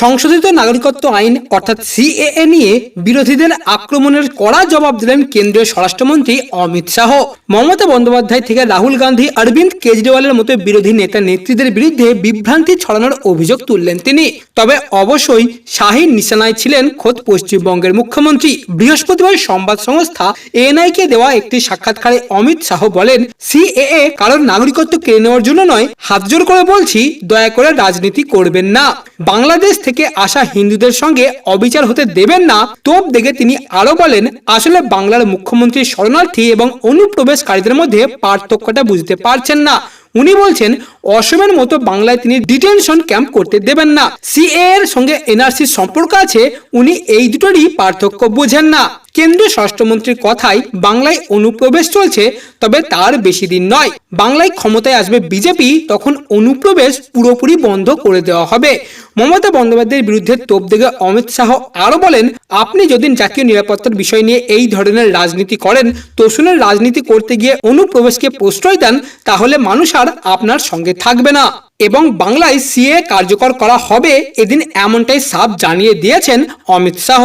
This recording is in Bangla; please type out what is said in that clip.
সংশোধিত নাগরিকত্ব আইন, অর্থাৎ সিএএ নিয়ে বিরোধীদের আক্রমণের কড়া জবাব দিলেন কেন্দ্রীয় স্বরাষ্ট্রমন্ত্রী অমিত শাহ। মমতা বন্দ্যোপাধ্যায় থেকে রাহুল গান্ধী, অরবিন্দ কেজরিওয়ালের মতো বিরোধী নেতা নেত্রীদের বিরুদ্ধে বিভ্রান্তি ছড়ানোর অভিযোগ তুললেন তিনি। তবে অবশ্যই শাহীন নিশানায় ছিলেন খোদ পশ্চিমবঙ্গের মুখ্যমন্ত্রী। বৃহস্পতিবার সংবাদ সংস্থা এএনআই কে দেওয়া একটি সাক্ষাৎকারে অমিত শাহ বলেন, সিএএ কারোর নাগরিকত্ব কেড়ে নেওয়ার জন্য নয় হাত জোর করে বলছি, দয়া করে রাজনীতি করবেন না। বাংলাদেশ থেকে আসা হিন্দুদের সঙ্গে অবিচার হতে দেবেন না। তোপ দেখে তিনি আরও বলেন, আসলে বাংলার মুখ্যমন্ত্রী শরণার্থী এবং অনুপ্রবেশকারীদের মধ্যে পার্থক্যটা বুঝতে পারছেন না। উনি বলছেন, অসমের মতো বাংলায় তিনি ডিটেনশন ক্যাম্প করতে দেবেন না। সিএ এর সঙ্গে এনআরসির সম্পর্ক আছে, উনি এই দুটোরই পার্থক্য বোঝেন না। কেন্দ্রীয় স্বরাষ্ট্রমন্ত্রীর কথায় বাংলায় অনুপ্রবেশ চলছে, তবে তার বেশি দিন নয়। বাংলায় ক্ষমতায় আসবে বিজেপি, তখন অনুপ্রবেশ পুরোপুরি বন্ধ করে দেওয়া হবে। মমতা বন্দ্যোপাধ্যায়ের বিরুদ্ধে তোপ দেখে অমিত শাহ আরও বলেন, আপনি যদি জাতীয় নিরাপত্তার বিষয় নিয়ে এই ধরনের রাজনীতি করেন তোষণের রাজনীতি করতে গিয়ে অনুপ্রবেশকে প্রশ্রয় দেন, তাহলে মানুষ আর আপনার সঙ্গে থাকবে না। এবং বাংলায় সিএ কার্যকর করা হবে এদিন এমনটাই সাফ জানিয়ে দিয়েছেন অমিত শাহ।